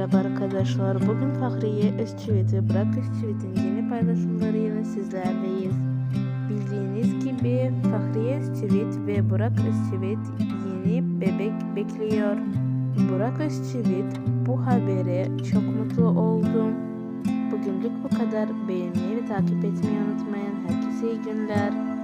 Merhaba arkadaşlar. Bugün Fahriye Özçivit ve Burak Özçivit'in yeni paylaşımlarıyla sizlerleyiz. Bildiğiniz gibi Fahriye Özçivit ve Burak Özçivit yeni bebek bekliyor. Burak Özçivit bu habere çok mutlu oldum. Bugünlük bu kadar. Beğenmeyi ve takip etmeyi unutmayın. Herkese iyi günler.